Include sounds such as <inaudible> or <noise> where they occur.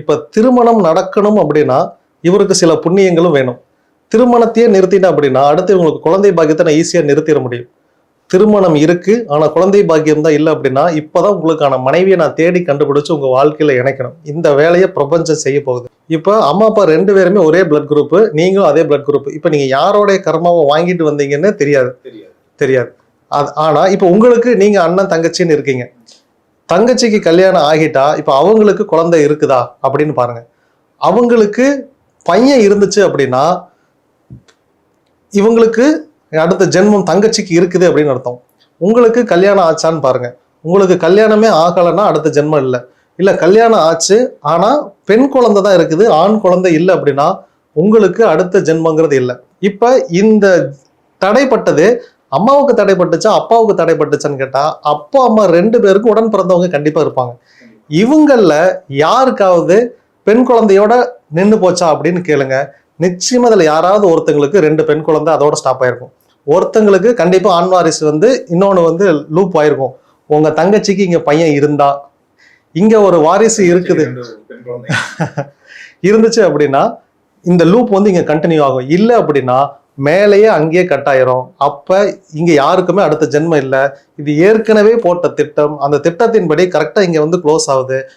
இப்ப திருமணம் நடக்கணும் அப்படின்னா இவருக்கு சில புண்ணியங்களும் வேணும். திருமணத்தையே நிறுத்திட்டேன் அப்படின்னா அடுத்து இவங்களுக்கு குழந்தை பாக்கியத்தை நான் ஈஸியா நிறுத்திட முடியும். திருமணம் இருக்கு ஆனா குழந்தை பாக்கியம் தான் இல்லை அப்படின்னா இப்பதான் உங்களுக்கான மனைவியை நான் தேடி கண்டுபிடிச்சு உங்க வாழ்க்கையில இணைக்கணும். இந்த வேலையை பிரபஞ்சம் செய்ய போகுது. இப்போ அம்மா அப்பா ரெண்டு பேருமே ஒரே பிளட் குரூப் நீங்களும் அதே பிளட் குரூப் இப்போ நீங்க யாரோடைய கர்மாவை வாங்கிட்டு வந்தீங்கன்னு தெரியாது. தெரியாது. தெரியாது. அது ஆனா இப்போ உங்களுக்கு நீங்க அண்ணன் தங்கச்சின்னு இருக்கீங்க. தங்கச்சிக்கு கல்யாணம் ஆகிட்டா இப்போ அவங்களுக்கு குழந்தை இருக்குதா அப்படின்னு பாருங்க. அவங்களுக்கு பையன் இருந்துச்சு அப்படின்னா இவங்களுக்கு அடுத்த ஜென்மம் தங்கச்சிக்கு இருக்குது அப்படின்னு அர்த்தம். உங்களுக்கு கல்யாணம் ஆச்சான்னு பாருங்க. உங்களுக்கு கல்யாணமே ஆகலைன்னா அடுத்த ஜென்மம் இல்லை. இல்லை கல்யாணம் ஆச்சு ஆனால் பெண் குழந்தை தான் இருக்குது ஆண் குழந்தை இல்லை அப்படின்னா உங்களுக்கு அடுத்த ஜென்மங்கிறது இல்லை. இப்போ இந்த தடைப்பட்டது அம்மாவுக்கு தடைப்பட்டுச்சா அப்பாவுக்கு தடைப்பட்டுச்சான்னு கேட்டால் அப்பா அம்மா ரெண்டு பேருக்கும் உடன் பிறந்தவங்க கண்டிப்பாக இருப்பாங்க. இவங்களில் யாருக்காவது பெண் குழந்தையோட நின்று போச்சா அப்படின்னு கேளுங்க. நிச்சயமா அதில் யாராவது ஒருத்தங்களுக்கு ரெண்டு பெண் குழந்தை அதோட ஸ்டாப் ஆயிருக்கும். ஒருத்தங்களுக்கு கண்டிப்பாக ஆண் வாரிசு வந்து இன்னொன்று வந்து லூப் ஆயிருக்கும். உங்கள் தங்கச்சிக்கு இங்கே பையன் இருந்தா இங்கே ஒரு வாரிசு இருக்குது. <laughs> இருந்துச்சு அப்படின்னா இந்த லூப் வந்து இங்கே கண்டினியூ ஆகும். இல்லை அப்படின்னா மேலேயே அங்கேயே கட் ஆயிரும். இங்கே யாருக்குமே அடுத்த ஜென்மம் இல்லை. இது ஏற்கனவே போட்ட திட்டம். அந்த திட்டத்தின்படி கரெக்டாக இங்கே வந்து க்ளோஸ் ஆகுது.